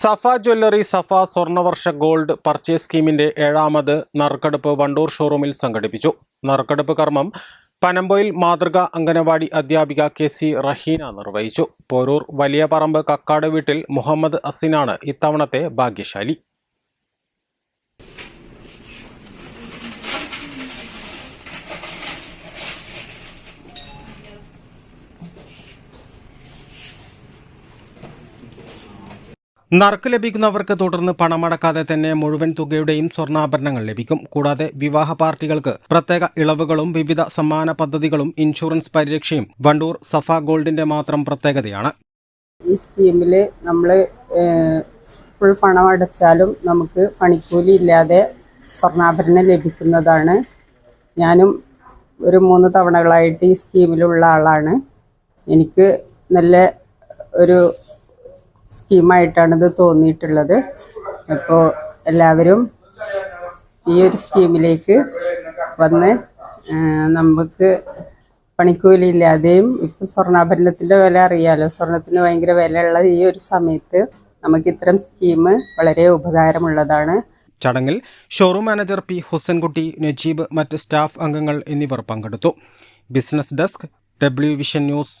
സഫ jewellery Safa സ്വർണവർഷ gold purchase സ്കീമിന്റെ ഏഴാമത് നറുക്കെടുപ്പ് വണ്ടൂർ ഷോറൂമിൽ സംഘടിപ്പിച്ചു. നറുക്കെടുപ്പ് കർമ്മം പനമ്പോയിൽ മാതൃക അംഗനവാടി അധ്യാപിക കെ സി റഹീന നിർവഹിച്ചു. പോരൂർ വലിയ പറമ്പ് കക്കാട് വീട്ടിൽ മുഹമ്മദ് അസിനാണ് ഇത്തവണത്തെ ഭാഗ്യശാലി. നറുക്ക് ലഭിക്കുന്നവർക്ക് തുടർന്ന് പണമടക്കാതെ തന്നെ മുഴുവൻ തുകയുടെയും സ്വർണാഭരണങ്ങൾ ലഭിക്കും. കൂടാതെ വിവാഹ പാർട്ടികൾക്ക് പ്രത്യേക ഇളവുകളും വിവിധ സമ്മാന പദ്ധതികളും ഇൻഷുറൻസ് പരിരക്ഷയും വണ്ടൂർ സഫ ഗോൾഡിന്റെ മാത്രം പ്രത്യേകതയാണ്. ഈ സ്കീമിൽ നമ്മൾ ഫുൾ പണം അടച്ചാലും നമുക്ക് പണിക്കൂലി ഇല്ലാതെ സ്വർണാഭരണം ലഭിക്കുന്നതാണ്. ഞാനും ഒരു മൂന്ന് തവണകളായിട്ട് ഈ സ്കീമിലുള്ള ആളാണ്. എനിക്ക് നല്ല ഒരു സ്കീമായിട്ടാണ് ഇത് തോന്നിയിട്ടുള്ളത്. അപ്പോൾ എല്ലാവരും ഈ ഒരു സ്കീമിലേക്ക് വന്ന് നമുക്ക് പണിക്കൂലി ഇല്ലാതെയും ഇപ്പം സ്വർണാഭരണത്തിന്റെ വില അറിയാലോ. സ്വർണത്തിന് ഭയങ്കര വിലയുള്ള ഈ ഒരു സമയത്ത് നമുക്ക് ഇത്തരം സ്കീം വളരെ ഉപകാരമുള്ളതാണ്. ചടങ്ങിൽ showroom manager P Husankutty Najeeb മറ്റ് സ്റ്റാഫ് അംഗങ്ങൾ എന്നിവർ പങ്കെടുത്തു. Business desk W vision news.